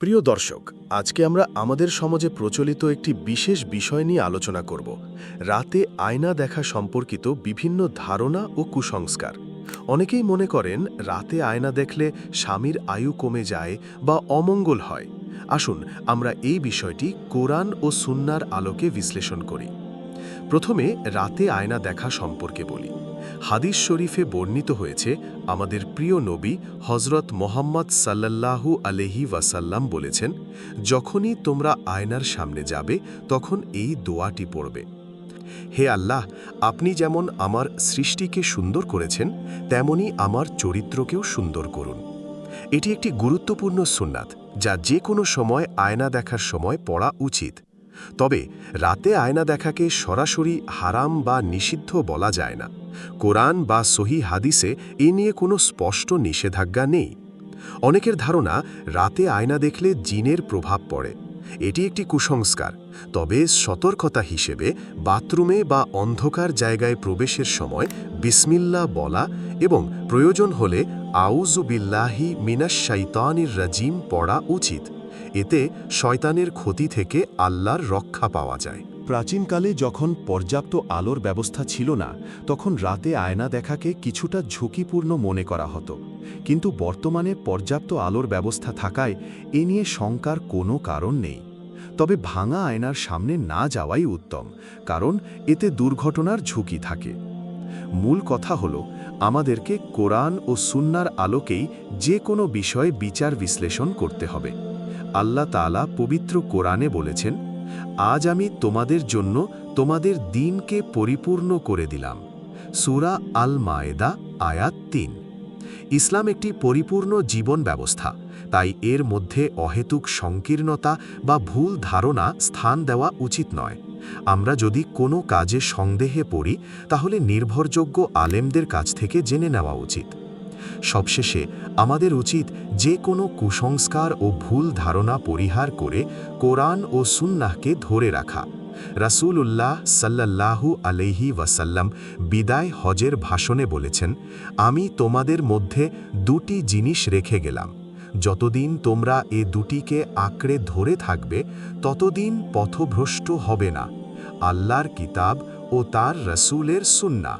প্রিয় দর্শক, আজকে আমরা আমাদের সমাজে প্রচলিত একটি বিশেষ বিষয় নিয়ে আলোচনা করব। রাতে আয়না দেখা সম্পর্কিত বিভিন্ন ধারণা ও কুসংস্কার। অনেকেই মনে করেন, রাতে আয়না দেখলে স্বামীর আয়ু কমে যায় বা অমঙ্গল হয়। আসুন, আমরা এই বিষয়টি কোরআন ও সুন্নার আলোকে বিশ্লেষণ করি। প্রথমে রাতে আয়না দেখা সম্পর্কে বলি। হাদিস শরীফে বর্ণিত হয়েছে, আমাদের প্রিয় নবী হজরত মোহাম্মদ সাল্লাল্লাহু আলহি ওয়াসাল্লাম বলেছেন, যখনই তোমরা আয়নার সামনে যাবে, তখন এই দোয়াটি পড়বে। হে আল্লাহ, আপনি যেমন আমার সৃষ্টিকে সুন্দর করেছেন, তেমনি আমার চরিত্রকেও সুন্দর করুন। এটি একটি গুরুত্বপূর্ণ সুন্নাত, যা যে কোনো সময় আয়না দেখার সময় পড়া উচিত। তবে রাতে আয়না দেখাকে সরাসরি হারাম বা নিষিদ্ধ বলা যায় না। কোরআন বা সহি হাদিসে এ নিয়ে কোনো স্পষ্ট নিষেধাজ্ঞা নেই। অনেকের ধারণা, রাতে আয়না দেখলে জিনের প্রভাব পড়ে। এটি একটি কুসংস্কার। তবে সতর্কতা হিসেবে বাথরুমে বা অন্ধকার জায়গায় প্রবেশের সময় বিসমিল্লা বলা এবং প্রয়োজন হলে আউজুবিল্লাহি মিনাস শাইতানির রাজিম পড়া উচিত। এতে শয়তানের ক্ষতি থেকে আল্লাহর রক্ষা পাওয়া যায়। প্রাচীনকালে যখন পর্যাপ্ত আলোর ব্যবস্থা ছিল না, তখন রাতে আয়না দেখাকে কিছুটা ঝুঁকিপূর্ণ মনে করা হতো। কিন্তু বর্তমানে পর্যাপ্ত আলোর ব্যবস্থা থাকায় এ নিয়ে শঙ্কার কোনো কারণ নেই। তবে ভাঙা আয়নার সামনে না যাওয়াই উত্তম, কারণ এতে দুর্ঘটনার ঝুঁকি থাকে। মূল কথা হল, আমাদেরকে কোরআন ও সুন্নার আলোকেই যে কোনো বিষয়ে বিচার বিশ্লেষণ করতে হবে। আল্লাহ তাআলা পবিত্র কোরআনে বলেছেন, আজ আমি তোমাদের জন্য তোমাদের দিনকে পরিপূর্ণ করে দিলাম। সুরা আল মায়েদা আয়াত তিন। ইসলাম একটি পরিপূর্ণ জীবন ব্যবস্থা, তাই এর মধ্যে অহেতুক সংকীর্ণতা বা ভুল ধারণা স্থান দেওয়া উচিত নয়। আমরা যদি কোনো কাজে সন্দেহে পড়ি, তাহলে নির্ভরযোগ্য আলেমদের কাছ থেকে জেনে নেওয়া উচিত। সবশেষে আমাদের উচিত যে কোনো কুসংস্কার ও ভুল ধারণা পরিহার করে কোরআন ও সুন্নাহকে ধরে রাখা। রাসুল উল্লাহ সাল্লাল্লাহু আলাইহি ওয়াসাল্লাম বিদায় হজের ভাষণে বলেছেন, আমি তোমাদের মধ্যে দুটি জিনিস রেখে গেলাম। যতদিন তোমরা এ দুটিকে আঁকড়ে ধরে থাকবে, ততদিন পথভ্রষ্ট হবে না। আল্লাহর কিতাব ও তার রসুলের সুন্না